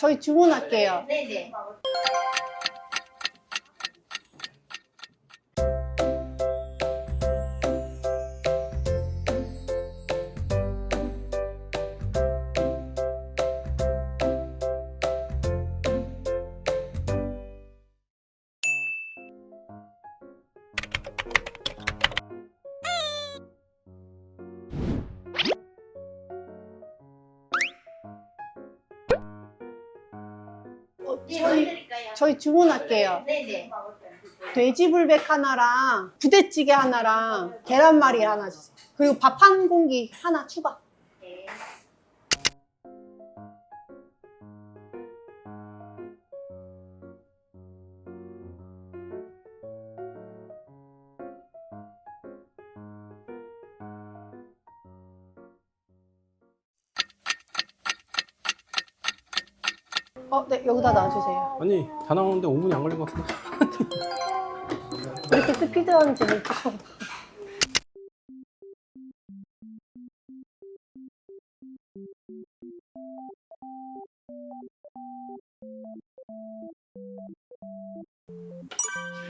저희 주문할게요. 네네. 저희 드릴까요? 저희 주문할게요. 네네. 돼지 불백 하나랑 부대찌개 하나랑 계란말이 하나 주세요. 그리고 밥 한 공기 하나 추가. 어, 네 여기다 놔주세요. 아니 다 나오는데 5분이 안 걸린 것 같은데 이렇게 스피드하는지 모르겠어.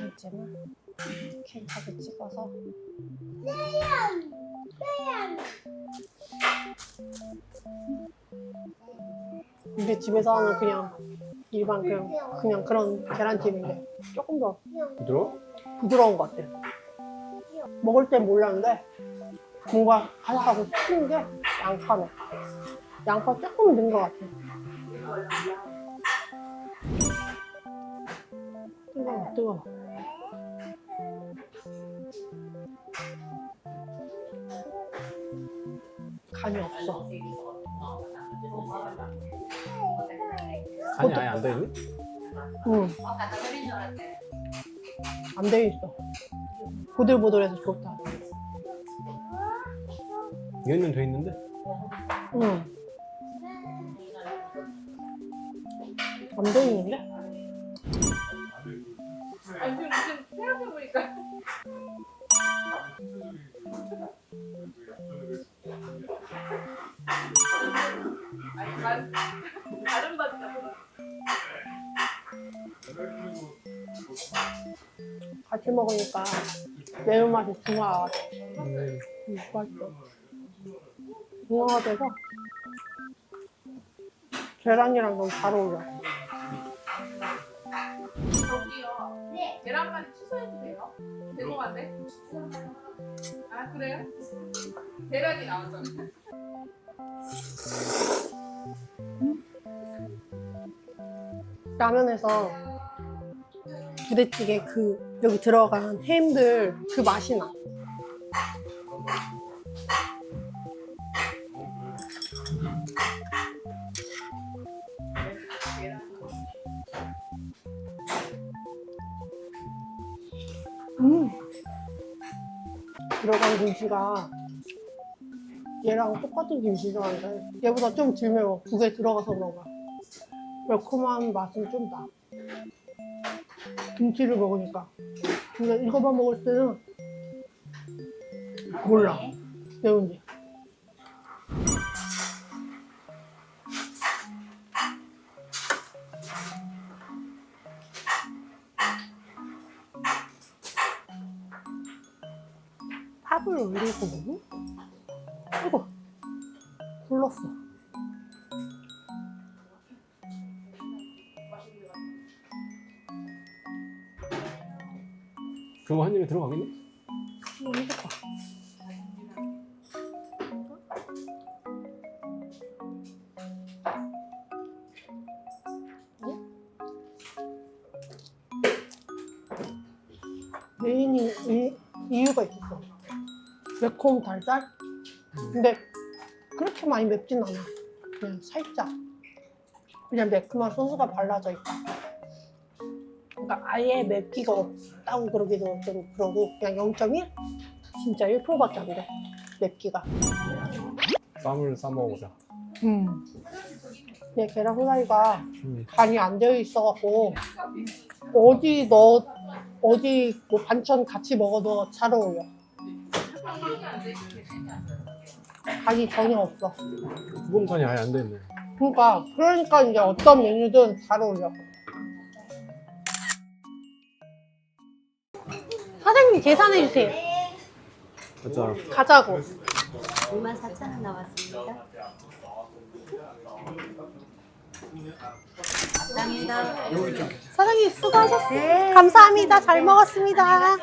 이쯤은 케이크를 찍어서 이게 집에서 하는 그냥 일반 그냥, 그냥 그런 계란찜인데 조금 더 부드러워? 부드러운 것 같아. 먹을 땐 몰랐는데 뭔가 바삭하고 튀는 게 양파네. 양파 조금 넣은 것 같아. 뜨거워, 뜨거워. 간이 없어. 간이 아예 안 돼 있니? 응, 안 돼 있어. 보들보들해서 좋다. 얘는 돼 있는데 응. 안 돼 있는데? 아니 지금 지금 생각해보니까 다른 나서 같이 먹으니까 매운맛이 중화가 음, 음, 맛있어. 중화가 돼서 계란이랑 너무 잘 어울려. 저기요 네. 계란말이 취소해도 돼요? 죄송한데 아 그래요? 계란이 나왔잖아 라면에서 부대찌개 그 여기 들어간 햄들 그 맛이 나. 음. 들어간 김치가 얘랑 똑같은 김치전인데 얘보다 좀 덜 매워. 두개 들어가서 그런가. 매콤한 맛은 좀 나. 김치를 먹으니까. 근데 이거만 먹을 때는 몰라. 매운지. 팝을 올리고 아이고 굴렀어 그거 한 입에 들어가겠니? 한번 해볼까 메인이 이, 이유가 있었어. 매콤 달달? 근데 그렇게 많이 맵진 않아. 그냥 살짝. 그냥 매콤한 소스가 발라져 있다. 그러니까 아예 맵기가 없 다고 그러기도 좀 그러고 그냥 0.1? 진짜 1%밖에 안 돼 맵기가 쌈을 싸 먹어보자 음. 얘 계란 후라이가 음. 간이 안 되어 있어갖고 어디 넣 어디 뭐 반찬 같이 먹어도 잘 어울려 간이 전혀 없어 구검산이 아예 안돼 있네 그러니까 그러니까 이제 어떤 메뉴든 잘 어울려. 계산해 주세요. 맞잖아. 가자고. 24,000원 나왔습니다. 감사합니다. 사장님 수고하셨어요. 감사합니다. 잘 먹었습니다.